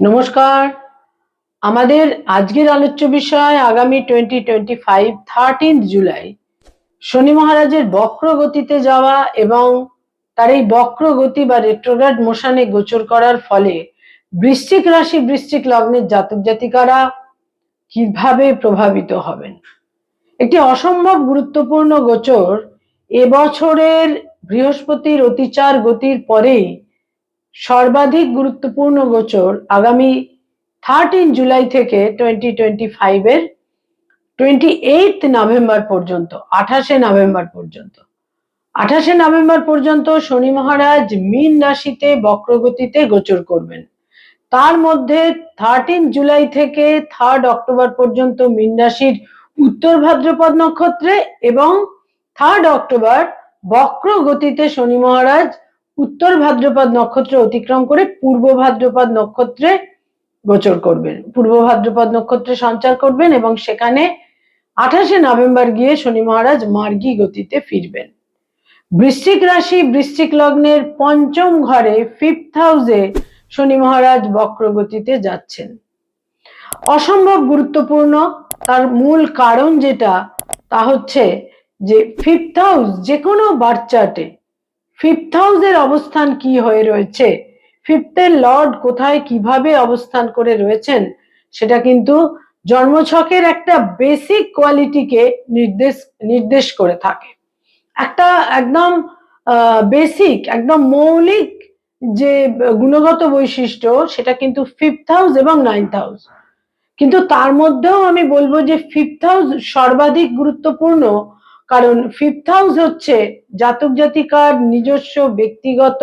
নমস্কার। আমাদের আজকের আলোচ্য বিষয় আগামী twenty twenty five thirteen July Shani মহারাজের বক্র গতিতে যাওয়া এবং তার এই বক্র গতি বা রেট্রোগ্রাড মোশনে গোচর করার ফলে বৃশ্চিক রাশি, বৃশ্চিক লগ্নের জাতক জাতিকারা কীভাবে প্রভাবিত হবেন? একটি অসম্ভব গুরুত্বপূর্ণ গোচর, এবছরের বৃহস্পতির অতিচার গতির পরেই সর্বাধিক গুরুত্বপূর্ণ গোচর আগামী থার্টিন জুলাই থেকে টোয়েন্টি টোয়েন্টি ফাইভের টোয়েন্টি এইট নভেম্বর পর্যন্ত, আঠাশে নভেম্বর পর্যন্ত। আঠাশে নভেম্বর পর্যন্ত শনি মহারাজ মীন রাশিতে বক্রগতিতে গোচর করবেন। তার মধ্যে থার্টিন জুলাই থেকে থার্ড অক্টোবর পর্যন্ত মীন রাশির উত্তর ভাদ্রপদ নক্ষত্রে এবং থার্ড অক্টোবর বক্র গতিতে শনি মহারাজ উত্তর ভাদ্রপদ নক্ষত্র অতিক্রম করে পূর্ব ভাদ্রপদ নক্ষত্রে গোচর করবেন। পূর্ব ভাদ্রপদ নক্ষত্রে সঞ্চার করবেন এবং সেখানে আঠাশে নভেম্বর গিয়ে শনি মহারাজ মার্গী গতিতে ফিরবেন। বৃশ্চিক রাশি, বৃশ্চিক লগ্নের পঞ্চম ঘরে ফিফথ হাউসে শনি মহারাজ বক্র গতিতে যাচ্ছেন। অসম্ভব গুরুত্বপূর্ণ। তার মূল কারণ যেটা, তা হচ্ছে যে ফিফথ হাউস যে কোনো বার্থ চার্টে ফিফথ হাউসের অবস্থান কি হয়ে রয়েছে? ফিফথের লর্ড কোথায় কীভাবে অবস্থান করে রয়েছেন? সেটা কিন্তু জন্মছকের একটা বেসিক কোয়ালিটিকে নির্দেশ নির্দেশ করে থাকে। একটা একদম বেসিক একদম মৌলিক যে গুণগত বৈশিষ্ট্য, সেটা কিন্তু ফিফথ হাউস এবং নাইন্থ হাউস কিন্তু তার মধ্যেও আমি বলব যে ফিফথ হাউস সর্বাধিক গুরুত্বপূর্ণ কারণ ফিফথ হাউস হচ্ছে জাতক জাতিকার নিজস্ব ব্যক্তিগত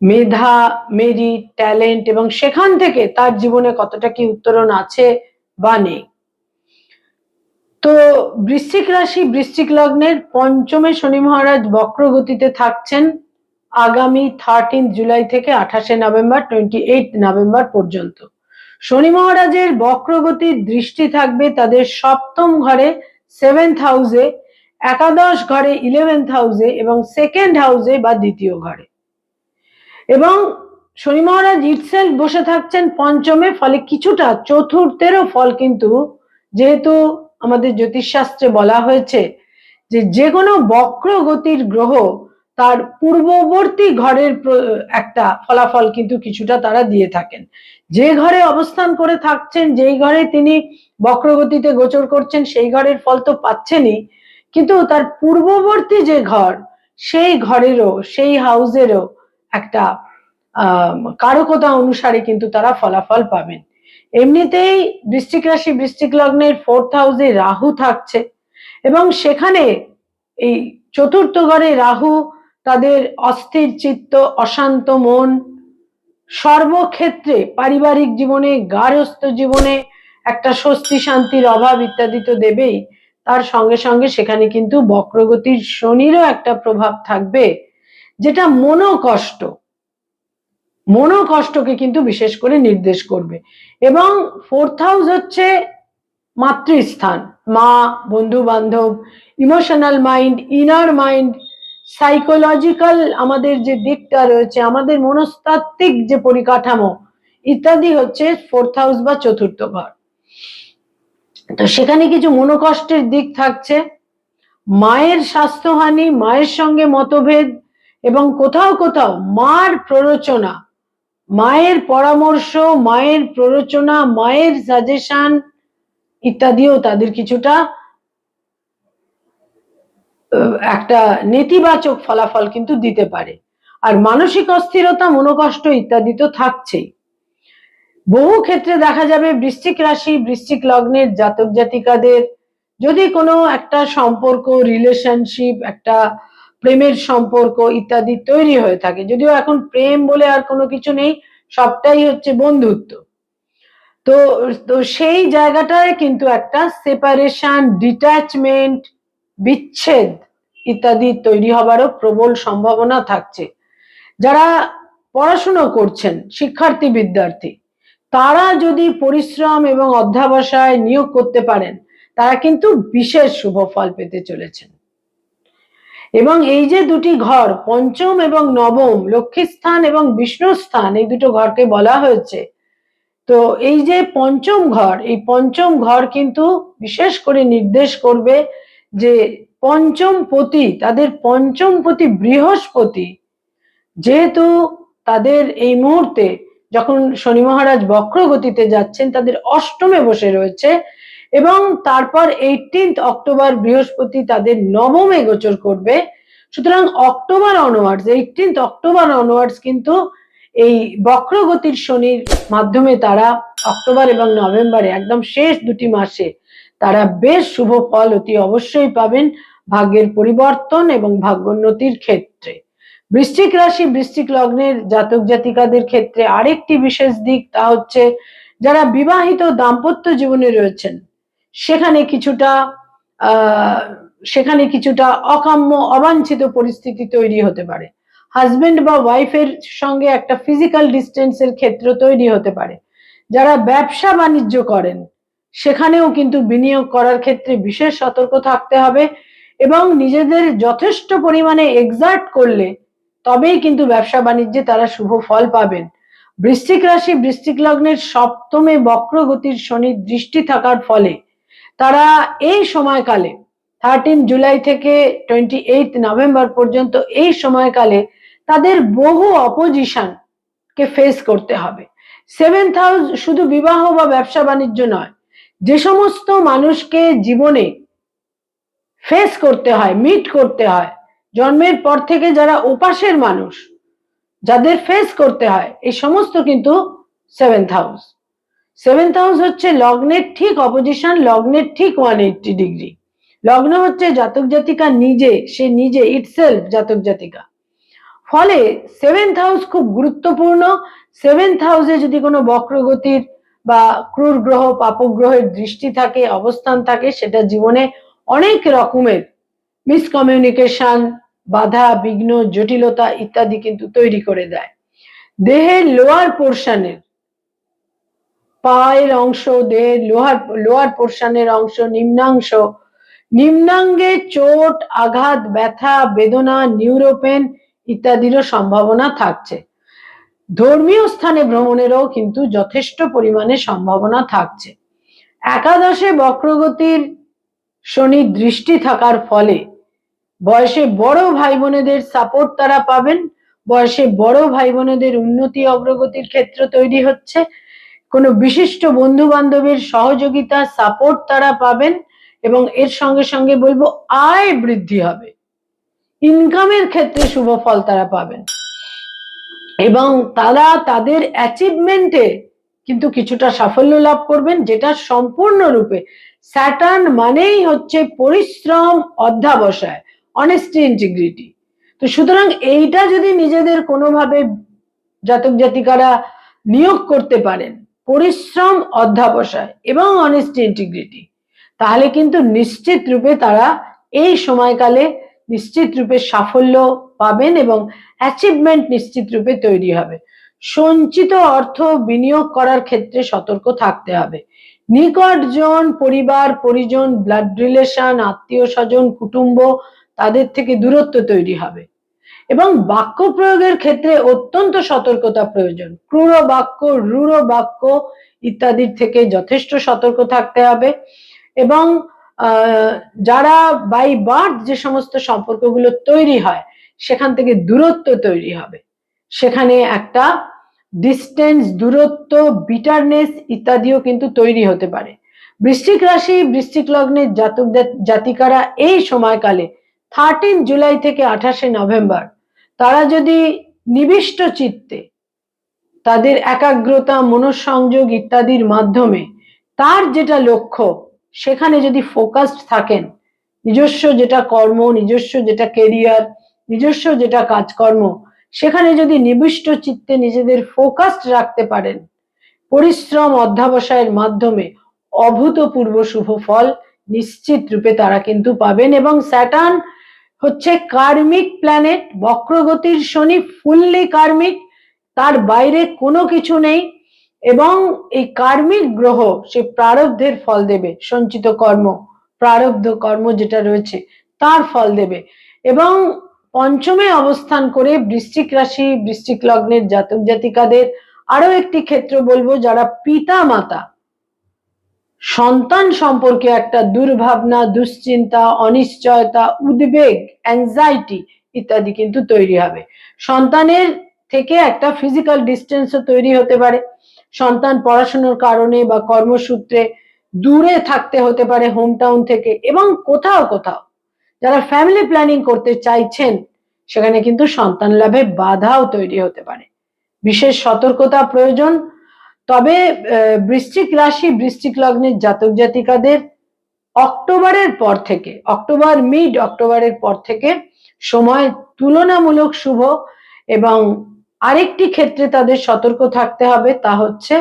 মেধা মেরি ট্যালেন্ট এবং সেখান থেকে তার জীবনে কতটা কি উত্তরণ আছে বা নেই। তো বৃশ্চিক রাশি বৃশ্চিক লগ্নের পঞ্চমে শনি মহারাজ বক্র গতিতে থাকছেন আগামী থার্টিন জুলাই থেকে আঠাশে নভেম্বর টোয়েন্টি এইট নভেম্বর পর্যন্ত। শনি মহারাজের বক্রগতির দৃষ্টি থাকবে তাদের সপ্তম ঘরে সেভেন্থ হাউসে একাদশ ঘরে ইলেভেন্থ হাউসে এবং সেকেন্ড হাউসে বা দ্বিতীয় ঘরে। এবং শনি মহারাজ ইটসেলফ বসে থাকছেন পঞ্চমে, ফলে কিছুটা চতুর্থেরও ফল কিন্তু যেহেতু আমাদের জ্যোতিষশাস্ত্রে বলা হয়েছে যে যে কোনো বক্র গতির গ্রহ তার পূর্ববর্তী ঘরের একটা ফলাফল কিন্তু কিছুটা তারা দিয়ে থাকেন। যে ঘরে অবস্থান করে থাকছেন, যেই ঘরে তিনি বক্রগতিতে গোচর করছেন, সেই ঘরের ফল তো পাচ্ছেনই। কিন্তু তার পূর্ববর্তী যে ঘর, সেই ঘরেরও, সেই হাউসেরও একটা কারকতা অনুসারে কিন্তু তারা ফলাফল পাবেন। এমনিতেই বৃষ্টিক রাশি বৃষ্টিক লগ্নের ফোর্থ হাউসে রাহু থাকছে এবং সেখানে এই চতুর্থ ঘরে রাহু তাদের অস্থির চিত্ত, অশান্ত মন, সর্বক্ষেত্রে পারিবারিক জীবনে গার্হস্থ জীবনে একটা স্বস্তি, শান্তির অভাব ইত্যাদি তো দেবেই। তার সঙ্গে সঙ্গে সেখানে কিন্তু বক্রগতির শনিরও একটা প্রভাব থাকবে, যেটা মনোকষ্ট, মনোকষ্টকে কিন্তু বিশেষ করে নির্দেশ করবে। এবং ফোর্থ হাউস হচ্ছে মাতৃস্থান, মা বন্ধু বান্ধব emotional mind inner mind psychological আমাদের যে দিকটা রয়েছে, আমাদের মনস্তাত্ত্বিক যে পরিকাঠামো, ইত্যাদি হচ্ছে ফোর্থ হাউস বা চতুর্থ ঘর। তো সেখানে কিছু মনোকষ্টের দিক থাকছে। মায়ের স্বাস্থ্যহানি, মায়ের সঙ্গে মতভেদ এবং কোথাও কোথাও মার প্ররোচনা। মায়ের পরামর্শ, মায়ের প্ররোচনা, মায়ের সাজেশন ইত্যাদিও তাদের কিছুটা একটা নেতিবাচক ফলাফল কিন্তু দিতে পারে। আর মানসিক অস্থিরতা, মনোকষ্ট ইত্যাদি তো থাকছেই। বহু ক্ষেত্রে দেখা যাবে বৃশ্চিক রাশি, বৃশ্চিক লগ্নের জাতক জাতিকাদের যদি কোনো একটা সম্পর্ক রিলেশনশিপ একটা প্রেমের সম্পর্ক ইত্যাদি তৈরি হয়ে থাকে। যদিও এখন প্রেম বলে আর কোনো কিছু নেই, সবটাই হচ্ছে বন্ধুত্ব। তো তো সেই জায়গাটায় কিন্তু একটা সেপারেশন ডিট্যাচমেন্ট বিচ্ছেদ ইত্যাদি তৈরি হবারও প্রবল সম্ভাবনা থাকছে। যারা পড়াশুনো করছেন, শিক্ষার্থী, বিদ্যার্থী তারা যদি পরিশ্রম এবং অধ্যাবসায় নিয়োগ করতে পারেন, তারা কিন্তু বিশেষ শুভ ফল পেতে চলেছেন। এবং এই যে দুটি ঘর, পঞ্চম এবং নবম লক্ষ্মী স্থান এবং বিষ্ণু স্থান এই দুটো ঘরকে বলা হয়েছে। তো এই যে পঞ্চম ঘর, এই পঞ্চম ঘর কিন্তু বিশেষ করে নির্দেশ করবে যে পঞ্চম পতি, তাদের পঞ্চম পতি বৃহস্পতি, যেহেতু তাদের এই মুহূর্তে যখন শনি মহারাজ বক্র গতিতে যাচ্ছেন, তাদের অষ্টমে বসে রয়েছে এবং তারপর এইটিন্থ অক্টোবর বৃহস্পতি তাদের নবমে গোচর করবে। সুতরাং October onwards eighteenth October onwards কিন্তু এই বক্রগতির শনির মাধ্যমে তারা অক্টোবর এবং নভেম্বরে একদম শেষ দুটি মাসে তারা বেশ শুভ ফল অতি অবশ্যই পাবেন ভাগ্যের পরিবর্তন এবং ভাগ্যোন্নতির ক্ষেত্রে। বৃশ্চিক রাশি, বৃশ্চিক লগ্নের জাতক জাতিকাদের ক্ষেত্রে আরেকটি বিশেষ দিক তা হচ্ছে যারা বিবাহিত দাম্পত্য জীবনে রয়েছেন, সেখানে কিছুটা সেখানে কিছুটা অকাম্য, অবাঞ্ছিত পরিস্থিতি তৈরি হতে পারে। হাজবেন্ড বা ওয়াইফের সঙ্গে একটা ফিজিক্যাল ডিস্টেন্সের ক্ষেত্র তৈরি হতে পারে। যারা ব্যবসা বাণিজ্য করেন, সেখানেও কিন্তু বিনিয়োগ করার ক্ষেত্রে বিশেষ সতর্ক থাকতে হবে এবং নিজেদের যথেষ্ট পরিমাণে এক্সার্ট করলে তবেই কিন্তু ব্যবসা বাণিজ্যে তারা শুভ ফল পাবেন। বৃশ্চিক রাশি বৃশ্চিক লগ্নের সপ্তমে বক্রগতির শনির দৃষ্টি থাকার ফলে তারা এই সময়কালে থার্টিন জুলাই থেকে টোয়েন্টি এইট নভেম্বর পর্যন্ত এই সময়কালে তাদের বহু অপোজিশন কে ফেস করতে হবে। সেভেন্থ হাউস শুধু বিবাহ বা ব্যবসা বাণিজ্য নয়, যে সমস্ত মানুষকে জীবনে ফেস করতে হয় মিট করতে হয় জন্মের পর থেকে যারা উপাসের মানুষ, যাদের ফেস করতে হয়, এই সমস্ত কিন্তু সেভেন্থ হাউস সেভেন্থ হাউস হচ্ছে লগ্নের ঠিক অপোজিশন লগ্নের ঠিক ওয়ান এইটটি ডিগ্রি লগ্ন হচ্ছে জাতক জাতিকা নিজে, সে নিজে ইটসেলফ জাতক জাতিকা। ফলে সেভেন্থ হাউস খুব গুরুত্বপূর্ণ। সেভেন্থ হাউসে যদি কোনো বক্রগতির বা ক্রূর গ্রহ, পাপগ্রহের দৃষ্টি থাকে, অবস্থান থাকে, সেটা জীবনে অনেক রকমের মিসকমিউনিকেশন বাধা, বিঘ্ন, জটিলতা ইত্যাদি কিন্তু তৈরি করে দেয়। দেহের লোয়ার পোর্শনের পায়ের অংশ, দেহের লোহার লোয়ার পোর্শনের অংশ, নিম্নাংশ, নিম্নাঙ্গে চোট, আঘাত, ব্যথা, বেদনা, নিউরোপেন ইত্যাদিরও সম্ভাবনা থাকছে। ধর্মীয় স্থানে ভ্রমণেরও কিন্তু যথেষ্ট পরিমাণে সম্ভাবনা থাকছে। একাদশে বক্রগতির শনি দৃষ্টি থাকার ফলে বয়সে বড় ভাই বোনেদের সাপোর্ট তারা পাবেন। বয়সে বড় ভাই বোনেদের উন্নতি অগ্রগতির ক্ষেত্র তৈরি হচ্ছে। কোনো বিশিষ্ট বন্ধু বান্ধবের সহযোগিতা সাপোর্ট তারা পাবেন এবং এর সঙ্গে সঙ্গে বলব, আয় বৃদ্ধি হবে। ইনকামের ক্ষেত্রে শুভ ফল তারা পাবেন। এবং তারা তাদের অ্যাচিভমেন্টে কিন্তু কিছুটা সাফল্য লাভ করবেন, যেটা সম্পূর্ণরূপে স্যাটার্ন মানেই হচ্ছে পরিশ্রম অধ্যাবসায়। অনেস্টি ইন্টিগ্রিটি তো সুতরাং এইটা যদি নিজেদের কোনোভাবে জাতক জাতিকারা নিয়োগ করতে পারেন, পরিশ্রম অধ্যাবসায় এবং অনেস্টি ইন্টিগ্রিটি তাহলে কিন্তু নিশ্চিত রূপে তারা এই সময়কালে নিশ্চিত রূপে সাফল্য পাবেন এবং অ্যাচিভমেন্ট নিশ্চিত রূপে তৈরি হবে। সঞ্চিত অর্থ বিনিয়োগ করার ক্ষেত্রে সতর্ক থাকতে হবে। নিকটজন পরিবার, পরিজন ব্লাড রিলেশন আত্মীয় স্বজন কুটুম্ব তাদের থেকে দূরত্ব তৈরি হবে। এবং বাক্য প্রয়োগের ক্ষেত্রে অত্যন্ত সতর্কতা প্রয়োজন। ক্রূর বাক্য, রূঢ় বাক্য ইত্যাদির থেকে যথেষ্ট সতর্ক থাকতে হবে। এবং যারা বাই বার্থ যে সমস্ত সম্পর্কগুলো তৈরি হয়, সেখান থেকে দূরত্ব তৈরি হবে। সেখানে একটা ডিস্টেন্স দূরত্ব বিটারনেস ইত্যাদিও কিন্তু তৈরি হতে পারে। বৃশ্চিক রাশি বৃষ্টিক লগ্নের জাতক জাতিকারা এই সময়কালে থার্টিন জুলাই থেকে আঠাশে নভেম্বর তারা যদি নিবিষ্ট চিত্তে তাদের একাগ্রতা, মনঃসংযোগ ইত্যাদির মাধ্যমে তার যেটা লক্ষ্য, সেখানে যদি ফোকাসড থাকেন, নিজস্ব যেটা কর্ম, নিজস্ব যেটা কেরিয়ার নিজস্ব যেটা কাজকর্ম, সেখানে যদি নিবিষ্ট চিত্তে নিজেদের ফোকাসড রাখতে পারেন, পরিশ্রম অধ্যাবসায়ের মাধ্যমে অভূতপূর্ব শুভ ফল নিশ্চিত রূপে তারা কিন্তু পাবেন এবং স্যাটার্ন হচ্ছে কার্মিক প্ল্যানেট বক্রগতির শনি ফুললি কার্মিক, তার বাইরে কোনো কিছু নেই এবং এই কার্মিক গ্রহ সে প্রারব্ধের ফল দেবে, সঞ্চিত কর্ম, প্রারব্ধ কর্ম যেটা রয়েছে তার ফল দেবে এবং পঞ্চমে অবস্থান করে বৃশ্চিক রাশি, বৃশ্চিক লগ্নের জাতক জাতিকাদের আরও একটি ক্ষেত্র বলব যারা পিতা মাতা সন্তান সম্পর্কে একটা দুর্ভাবনা, দুশ্চিন্তা, অনিশ্চয়তা, উদ্বেগ অ্যাংজাইটি ইত্যাদি কিন্তু তৈরি হবে। সন্তানের থেকে একটা ফিজিক্যাল ডিস্টেন্সও তৈরি হতে পারে। সন্তান পড়াশোনার কারণে বা কর্মসূত্রে দূরে থাকতে হতে পারে হোম টাউন থেকে এবং কোথাও কোথাও। যারা ফ্যামিলি প্ল্যানিং করতে চাইছেন, সেখানে কিন্তু সন্তান লাভে বাধাও তৈরি হতে পারে। বিশেষ সতর্কতা প্রয়োজন তবে বৃশ্চিক রাশি, বৃশ্চিক লগ্নের জাতক জাতিকাদের অক্টোবরের পর থেকে, অক্টোবর মিড অক্টোবরের পর থেকে সময় তুলনামূলক শুভ এবং আরেকটি ক্ষেত্রে তাদের সতর্ক থাকতে হবে, তা হচ্ছে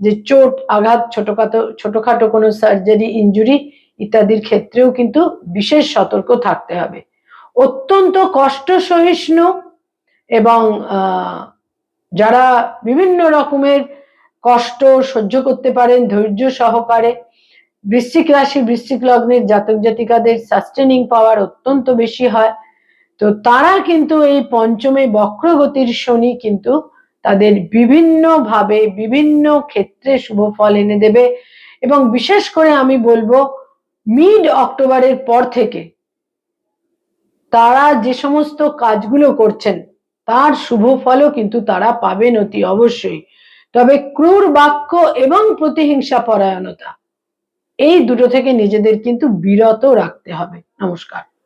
যে চোট, আঘাত, ছোটখাটো ছোটখাটো কোনো সার্জারি ইনজুরি ইত্যাদির ক্ষেত্রেও কিন্তু বিশেষ সতর্ক থাকতে হবে। অত্যন্ত কষ্ট সহিষ্ণু এবং যারা বিভিন্ন রকমের কষ্ট সহ্য করতে পারেন, ধৈর্য সহকারে। বৃশ্চিক রাশি, বৃশ্চিক লগ্নের জাতক জাতিকাদের সাস্টেনিং পাওয়ার অত্যন্ত বেশি হয়। তো তারা কিন্তু এই পঞ্চমে বক্রগতির শনি কিন্তু তাদের বিভিন্ন ভাবে বিভিন্ন ক্ষেত্রে শুভ ফল এনে দেবে। এবং বিশেষ করে আমি বলব মিড অক্টোবরের পর থেকে তারা যে সমস্ত কাজগুলো করছেন, তার শুভ ফলও কিন্তু তারা পাবেন অতি অবশ্যই। তবে ক্রূর বাক্য এবং প্রতিহিংসা পরায়ণতা। এই দুটো থেকে নিজেদের কিন্তু বিরত রাখতে হবে। নমস্কার।